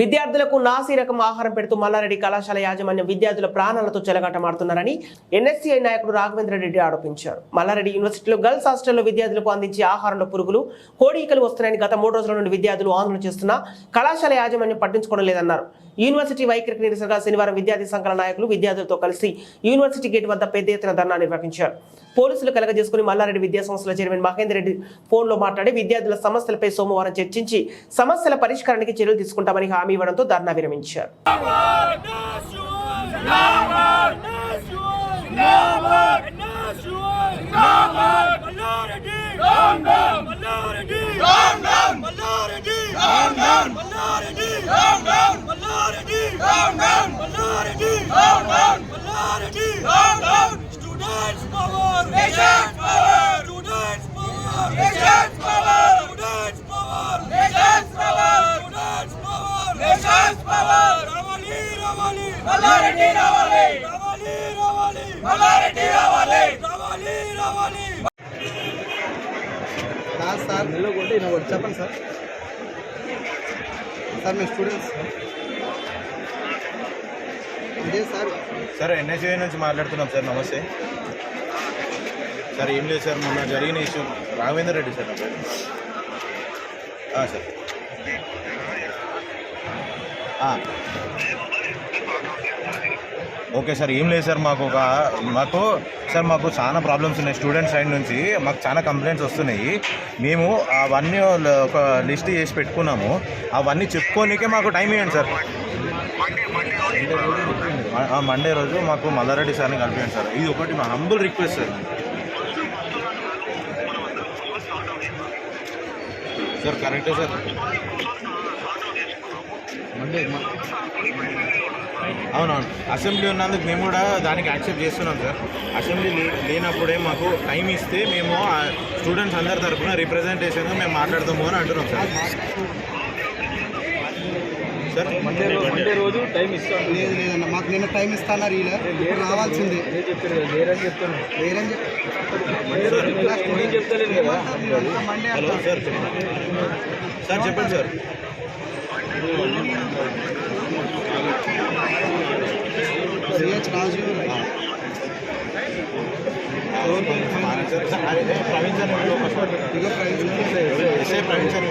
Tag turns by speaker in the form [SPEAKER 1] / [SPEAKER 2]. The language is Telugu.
[SPEAKER 1] విద్యార్థులకు నాసి రకం ఆహారం పెడుతూ మల్లారెడ్డి కళాశాల యాజమాన్యం విద్యార్థుల ప్రాణాలతో చెలగాటమాడుతున్నారని ఎన్ఎస్సీఐ నాయకుడు రాఘవేంద్రరెడ్డి ఆరోపించారు. మల్లారెడ్డి యూనివర్సిటీలో గర్ల్స్ హాస్టల్లో విద్యార్థులకు అందించే ఆహారంలో పురుగులు కోడీకలు వస్తున్నాయని గత మూడు రోజుల నుండి విద్యార్థులు ఆందోళన చేస్తున్నా కళాశాల యాజమాన్యం పట్టించుకోవడం లేదన్నారు. యూనివర్సిటీ వైఖరికి నిరసనగా శనివారం విద్యార్థి సంఘాల నాయకులు విద్యార్థులతో కలిసి యూనివర్సిటీ గేట్ వద్ద పెద్ద ఎత్తున ధర్నా నిర్వహించారు పోలీసులు కలగజేసుకుని మల్లారెడ్డి విద్యాసంస్థల చైర్మన్ మహేందర్ రెడ్డి ఫోన్లో మాట్లాడి విద్యార్థుల సమస్యలపై సోమవారం చర్చించి సమస్యల పరిష్కారానికి చర్యలు తీసుకుంటామని హామీ ఇవ్వడంతో ధర్నా విరమించారు
[SPEAKER 2] Students power! Nation's power! Students power! Nation's power! Students power! Nation's power! Students power! Nation's power! రావాలి రావాలి మల్లారెడ్డి రావాలి రావాలి రావాలి మల్లారెడ్డి రావాలి రావాలి రావాలి
[SPEAKER 3] కాదు సార్ నిలబడి చెప్పండి సార్ సార్ మేము స్టూడెంట్స్ సార్. సార్
[SPEAKER 4] ఎన్ఎస్ఏ నుంచి మాట్లాడుతున్నాం సార్ నమస్తే. సార్ ఏం లేదు సార్ మొన్న జరిగిన issue. Raghavender Reddy sir sir. Okay sir ఏం లేదు సార్ మాకు ఒక మాకు సార్ మాకు చాలా ప్రాబ్లమ్స్ ఉన్నాయి. స్టూడెంట్ సైడ్ నుంచి మాకు చాలా కంప్లైంట్స్ వస్తున్నాయి. మేము అవన్నీ ఒక లిస్ట్ చేసి పెట్టుకున్నాము. అవన్నీ చెప్పుకోనికే మాకు టైం ఇవ్వండి సార్. మండే రోజు మాకు మల్లారెడ్డి సార్ని కలిపించండి సార్. ఇది ఒకటి మా హంబుల్ రిక్వెస్ట్ సార్. సార్ కరెక్టే సార్? అవునవును. అసెంబ్లీ ఉన్నందుకు మేము కూడా దానికి యాక్సెప్ట్ చేస్తున్నాం సార్. అసెంబ్లీ లేనప్పుడే మాకు టైం ఇస్తే మేము స్టూడెంట్స్ అందరి తరఫున రిప్రజెంటేషన్ మేము మాట్లాడతాము అని అంటున్నాం సార్. సార్
[SPEAKER 5] మండే రోజు మండే రోజు టైం ఇస్తాను
[SPEAKER 3] లేదు లేదన్న మాకు నిన్న టైం ఇస్తాన్నారు ఇలా ఇప్పుడు రావాల్సిందే
[SPEAKER 5] లేరని చెప్తాను
[SPEAKER 4] హలో సార్ సార్ చెప్పండి sir
[SPEAKER 3] Raju
[SPEAKER 4] sir, Praveen sir
[SPEAKER 3] prize
[SPEAKER 4] SI Praveen sir